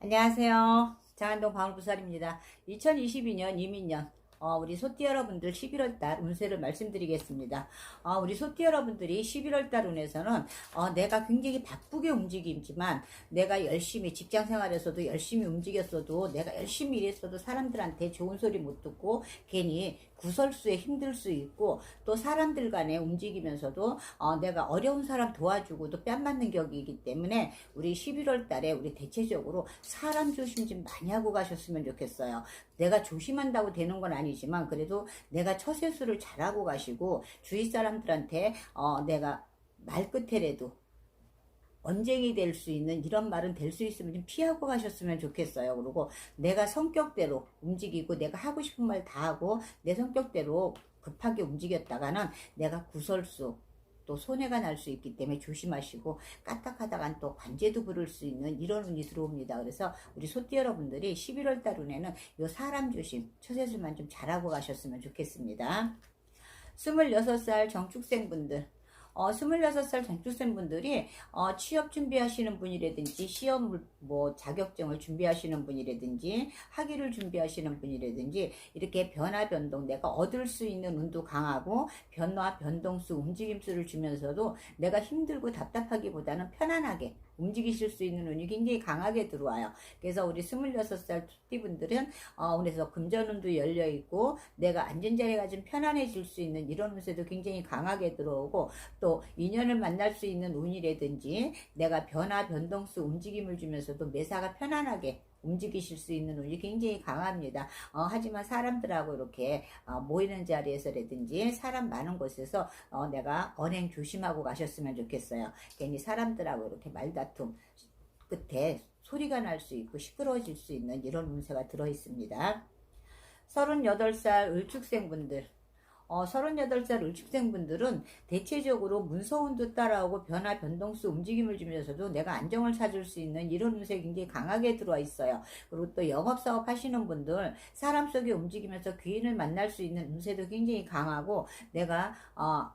안녕하세요. 장안동 방울부살입니다. 2022년 이민년 어, 우리 소띠 여러분들 11월달 운세를 말씀드리겠습니다. 어, 우리 소띠 여러분들이 11월달 운에서는 어, 내가 굉장히 바쁘게 움직이지만 내가 열심히 직장 생활에서도 열심히 움직였어도 내가 열심히 일했어도 사람들한테 좋은 소리 못 듣고 괜히 구설수에 힘들 수 있고 또 사람들 간에 움직이면서도 어, 내가 어려운 사람 도와주고도 뺨 맞는 격이기 때문에 우리 11월 달에 우리 대체적으로 사람 조심 좀 많이 하고 가셨으면 좋겠어요. 내가 조심한다고 되는 건 아니지만 그래도 내가 처세수를 잘하고 가시고 주위 사람들한테 어, 내가 말끝에라도 언쟁이 될 수 있는 이런 말은 될 수 있으면 좀 피하고 가셨으면 좋겠어요. 그리고 내가 성격대로 움직이고 내가 하고 싶은 말 다 하고 내 성격대로 급하게 움직였다가는 내가 구설수 또 손해가 날 수 있기 때문에 조심하시고 까딱하다간 또 관제도 부를 수 있는 이런 운이 들어옵니다. 그래서 우리 소띠 여러분들이 11월 달 운에는 요 사람 조심, 처세술만 좀 잘하고 가셨으면 좋겠습니다. 26살 정축생분들 어, 26살 정축생 분들이 어, 취업 준비하시는 분이라든지 시험 뭐 자격증을 준비하시는 분이라든지 학위를 준비하시는 분이라든지 이렇게 변화 변동 내가 얻을 수 있는 운도 강하고 변화 변동수 움직임수를 주면서도 내가 힘들고 답답하기보다는 편안하게 움직이실 수 있는 운이 굉장히 강하게 들어와요. 그래서 우리 26살 투띠분들은 어, 그래서 금전운도 열려 있고 내가 앉은 자리가 좀 편안해질 수 있는 이런 운세도 굉장히 강하게 들어오고 또 인연을 만날 수 있는 운이라든지 내가 변화 변동수 움직임을 주면서도 매사가 편안하게 움직이실 수 있는 운이 굉장히 강합니다. 어, 하지만 사람들하고 이렇게 어, 모이는 자리에서라든지 사람 많은 곳에서 어, 내가 언행 조심하고 가셨으면 좋겠어요. 괜히 사람들하고 이렇게 말다툼 끝에 소리가 날 수 있고 시끄러워질 수 있는 이런 운세가 들어 있습니다. 38살 을축생분들 어, 38살 을축생분들은 대체적으로 문서운도 따라오고 변화 변동수 움직임을 주면서도 내가 안정을 찾을 수 있는 이런 운세 굉장히 강하게 들어와 있어요. 그리고 또 영업사업 하시는 분들 사람 속에 움직이면서 귀인을 만날 수 있는 운세도 굉장히 강하고 내가 어,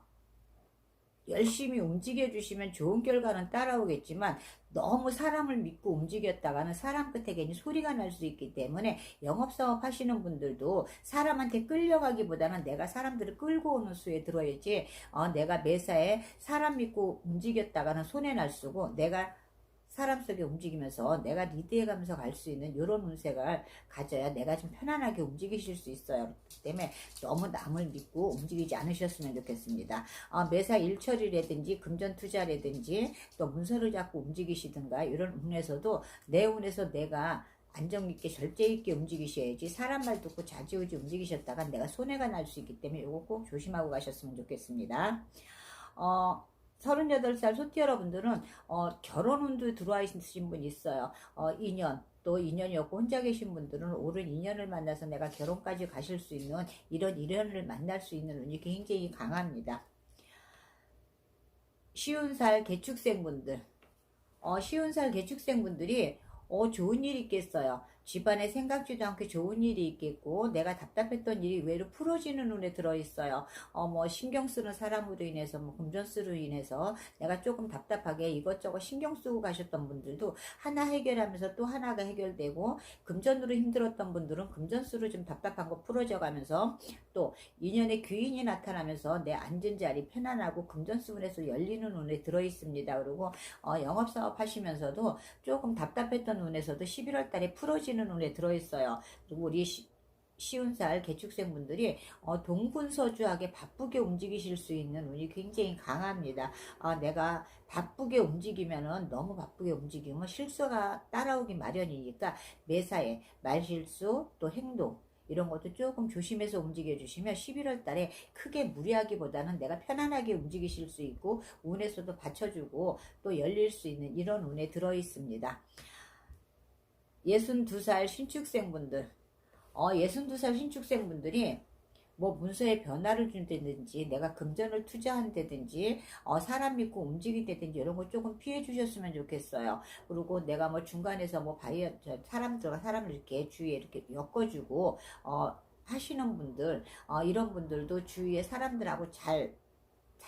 열심히 움직여 주시면 좋은 결과는 따라오겠지만 너무 사람을 믿고 움직였다가는 사람 끝에 괜히 소리가 날 수 있기 때문에 영업사업 하시는 분들도 사람한테 끌려가기보다는 내가 사람들을 끌고 오는 수에 들어야지 어, 내가 매사에 사람 믿고 움직였다가는 손해 날 수고 내가 사람 속에 움직이면서 내가 리드해가면서 갈 수 있는 이런 운세가 가져야 내가 좀 편안하게 움직이실 수 있어요. 그렇기 때문에 너무 남을 믿고 움직이지 않으셨으면 좋겠습니다. 어, 매사 일처리라든지 금전 투자라든지 또 문서를 잡고 움직이시든가 이런 운에서도 내 운에서 내가 안정 있게 절제 있게 움직이셔야지 사람 말 듣고 자지우지 움직이셨다가 내가 손해가 날 수 있기 때문에 이거 꼭 조심하고 가셨으면 좋겠습니다. 어, 38살 소띠 여러분들은 어, 결혼 운도 들어와 있으신 분 있어요. 어, 2년 또 인연이 없고 혼자 계신 분들은 옳은 인연을 만나서 내가 결혼까지 가실 수 있는 이런 인연을 만날 수 있는 운이 굉장히 강합니다. 쉬운 살 개축생분들 어, 쉬운 살 개축생분들이 어, 좋은 일이 있겠어요. 집안에 생각지도 않게 좋은 일이 있겠고, 내가 답답했던 일이 의외로 풀어지는 눈에 들어있어요. 어, 뭐, 신경 쓰는 사람으로 인해서, 뭐, 금전수로 인해서 내가 조금 답답하게 이것저것 신경 쓰고 가셨던 분들도 하나 해결하면서 또 하나가 해결되고, 금전으로 힘들었던 분들은 금전수로 좀 답답한 거 풀어져 가면서, 또, 인연의 귀인이 나타나면서 내 앉은 자리 편안하고 금전수문에서 열리는 눈에 들어있습니다. 그리고, 어, 영업사업 하시면서도 조금 답답했던 눈에서도 11월 달에 풀어지는 눈에 들어있어요. 그리고 우리 시, 쉬운 살 개축생분들이 어, 동분서주하게 바쁘게 움직이실 수 있는 운이 굉장히 강합니다. 아, 내가 바쁘게 움직이면은 너무 바쁘게 움직이면 실수가 따라오기 마련이니까 매사에 말실수 또 행동 이런 것도 조금 조심해서 움직여 주시면 11월 달에 크게 무리하기보다는 내가 편안하게 움직이실 수 있고 운에서도 받쳐주고 또 열릴 수 있는 이런 운에 들어 있습니다. 62살 신축생분들, 어, 62살 신축생분들이 뭐 문서에 변화를 준다든지 내가 금전을 투자한다든지 어, 사람 믿고 움직이다든지 이런 거 조금 피해 주셨으면 좋겠어요. 그리고 내가 뭐 중간에서 뭐 바이어 사람들과 사람을 이렇게 주위에 이렇게 엮어주고 어, 하시는 분들 어, 이런 분들도 주위에 사람들하고 잘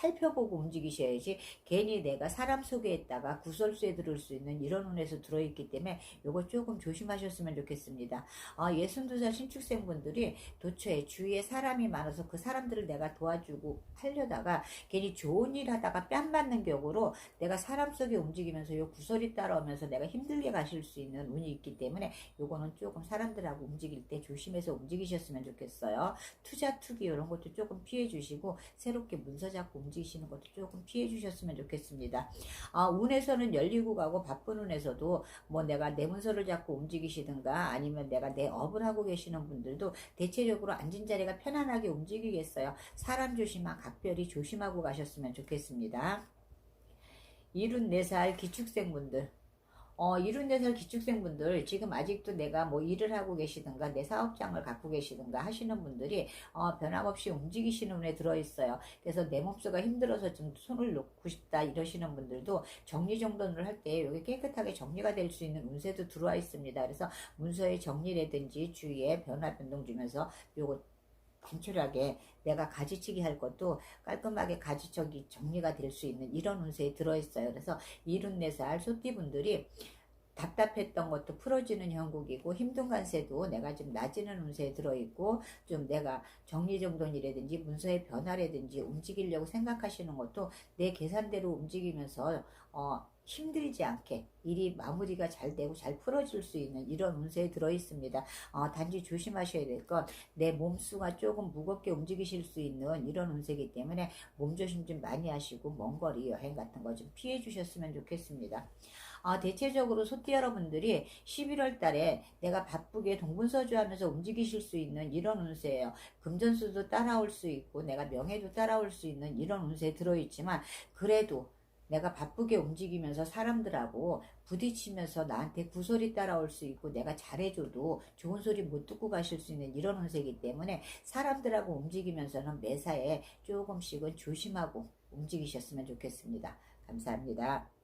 살펴보고 움직이셔야지 괜히 내가 사람 속에 있다가 구설수에 들을 수 있는 이런 운에서 들어있기 때문에 요거 조금 조심하셨으면 좋겠습니다. 아, 62살 신축생분들이 도처에 주위에 사람이 많아서 그 사람들을 내가 도와주고 하려다가 괜히 좋은 일 하다가 뺨 맞는 격으로 내가 사람 속에 움직이면서 요 구설이 따라오면서 내가 힘들게 가실 수 있는 운이 있기 때문에 요거는 조금 사람들하고 움직일 때 조심해서 움직이셨으면 좋겠어요. 투자 투기 이런 것도 조금 피해 주시고 새롭게 문서 잡고 움직이시는 것도 조금 피해 주셨으면 좋겠습니다. 아, 운에서는 열리고 가고 바쁜 운에서도 뭐 내가 내 문서를 잡고 움직이시든가 아니면 내가 내 업을 하고 계시는 분들도 대체적으로 앉은 자리가 편안하게 움직이겠어요. 사람 조심하 각별히 조심하고 가셨으면 좋겠습니다. 74살 기축생분들 어, 74살 기축생분들 지금 아직도 내가 뭐 일을 하고 계시든가 내 사업장을 갖고 계시든가 하시는 분들이 어, 변함없이 움직이시는 운에 들어있어요. 그래서 내 몸수가 힘들어서 좀 손을 놓고 싶다 이러시는 분들도 정리정돈을 할 때 여기 깨끗하게 정리가 될 수 있는 운세도 들어와 있습니다. 그래서 문서의 정리라든지 주위에 변화 변동 주면서 요거 간결하게 내가 가지치기 할 것도 깔끔하게 가지적이 정리가 될 수 있는 이런 운세에 들어있어요. 그래서 74살 소띠분들이 답답했던 것도 풀어지는 형국이고 힘든 관세도 내가 좀 낮이는 운세에 들어있고 좀 내가 정리정돈이라든지 문서의 변화라든지 움직이려고 생각하시는 것도 내 계산대로 움직이면서 어, 힘들지 않게 일이 마무리가 잘 되고 잘 풀어질 수 있는 이런 운세에 들어 있습니다. 어, 단지 조심하셔야 될 건 내 몸수가 조금 무겁게 움직이실 수 있는 이런 운세이기 때문에 몸조심 좀 많이 하시고 먼 거리 여행 같은 거 좀 피해 주셨으면 좋겠습니다. 아, 대체적으로 소띠 여러분들이 11월 달에 내가 바쁘게 동분서주 하면서 움직이실 수 있는 이런 운세예요. 금전수도 따라올 수 있고 내가 명예도 따라올 수 있는 이런 운세에 들어있지만 그래도 내가 바쁘게 움직이면서 사람들하고 부딪히면서 나한테 구소리 따라올 수 있고 내가 잘해줘도 좋은 소리 못 듣고 가실 수 있는 이런 운세이기 때문에 사람들하고 움직이면서는 매사에 조금씩은 조심하고 움직이셨으면 좋겠습니다. 감사합니다.